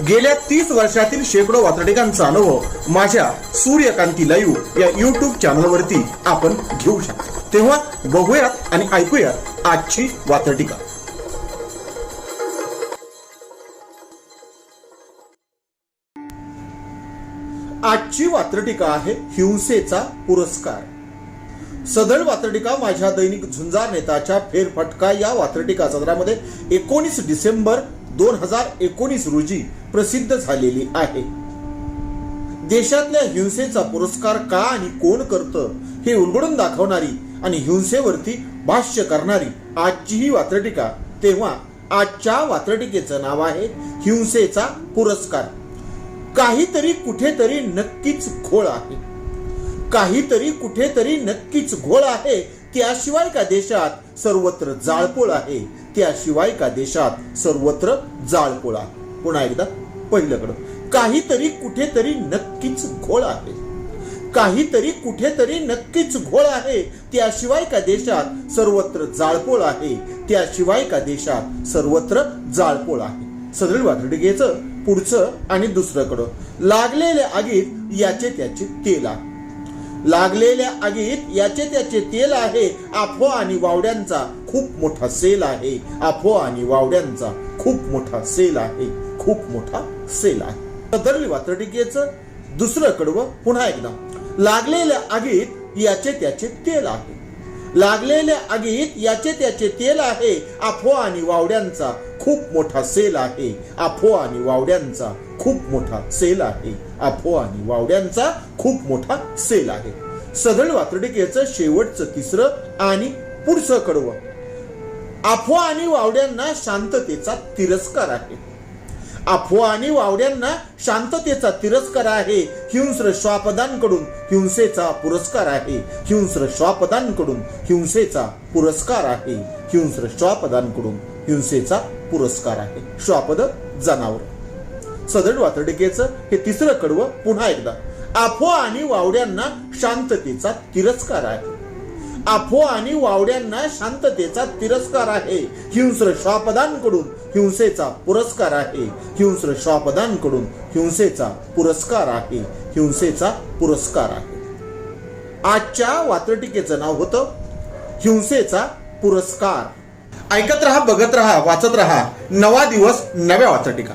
गेल्या तीस वर्षातील शेकडो वातडिकांचा अनुभव माझ्या सूर्यकांती लाईव्ह या युट्यूब चॅनलवरती आपण घेऊ शकतो. तेव्हा बघूयात आणि ऐकूयात आजची वातडिका आजची वात्रटिका आहे हिंसेचा पुरस्कार. सदळ वात्रटिका माझ्या दैनिक झुंजार नेताच्या फेरफटका या वात्रटिका सदरामध्ये एकोणीस डिसेंबर दोन हजार एकोणीस रोजी प्रसिद्ध झालेली आहे. देशातल्या हिंसेचा पुरस्कार का आणि कोण करतं हे उलगडून दाखवणारी आणि हिंसेवरती भाष्य करणारी आजची ही वात्रटिका तेव्हा आजच्या वात्रटिकेचं नाव आहे हिंसेचा पुरस्कार. काहीतरी कुठेतरी नक्कीच घोळ आहे. काहीतरी कुठेतरी नक्कीच घोळ आहे त्याशिवाय का देशात सर्वत्र जाळपोळ आहे त्याशिवाय का देशात सर्वत्र जाळपोळ आहे. पुन्हा एकदा. पहिल्याकडं काहीतरी कुठेतरी नक्कीच घोळ आहे. काहीतरी कुठेतरी नक्कीच घोळ आहे. त्याशिवाय का देशात सर्वत्र जाळपोळ आहे? त्याशिवाय का देशात सर्वत्र जाळपोळ आहे? सदरील वात्रटिकेचं पुढचं आणि दुसरंकडं. लागलेल्या आगीत याचे त्याचे तेल आहे. लागलेल्या आगीत याचे त्याचे तेल आहे. आफो आणि वावड्यांचा खूप मोठा सेल आहे. आफो आणि वावड्यांचा खूप मोठा सेल आहे. खूप मोठा सेल आहे. सदरली वात्रटिकेचं दुसरं कडवं पुन्हा एकदा. लागलेल्या आगीत याचे त्याचे तेल आहे. लागलेल्या आगीत याचे त्याचे तेल आहे. अफवा आणि वावड्यांचा खूप मोठा सेल आहे. अफवा आणि वावड्यांचा खूप मोठा सेल आहे. अफवा आणि वावड्यांचा खूप मोठा सेल आहे. सदळ वात्रटिकेचं शेवटचं तिसरं आणि पुढचं कडवं. अफवा आणि वावड्यांना शांततेचा तिरस्कार आहे. अफवा आणि वावड्यांना शांततेचा तिरस्कार आहे. हिंस्र श्वापदांकडून हिंसेचा पुरस्कार आहे. हिंस्र श्वापदांकडून हिंसेचा पुरस्कार आहे. हिंस्र श्वापदांकडून हिंसेचा पुरस्कार आहे. श्वापद जनावर. सदळ वातडकेचं हे तिसरं कडवं पुन्हा एकदा. अफवा आणि वावड्यांना शांततेचा तिरस्कार आहे. अफवा आणि वावड्यांना शांततेचा तिरस्कार आहे. हिंस्र श्वापदांकडून हिंसेचा पुरस्कार आहे. हिंस्र श्वापदांकडून हिंसेचा पुरस्कार आहे. हिंसेचा पुरस्कार आहे. आजच्या वात्रटिकेचं नाव होतं हिंसेचा पुरस्कार. ऐकत रहा बघत रहा वाचत रहा. नवा दिवस नव्या वाचटिका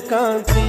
কাঁদি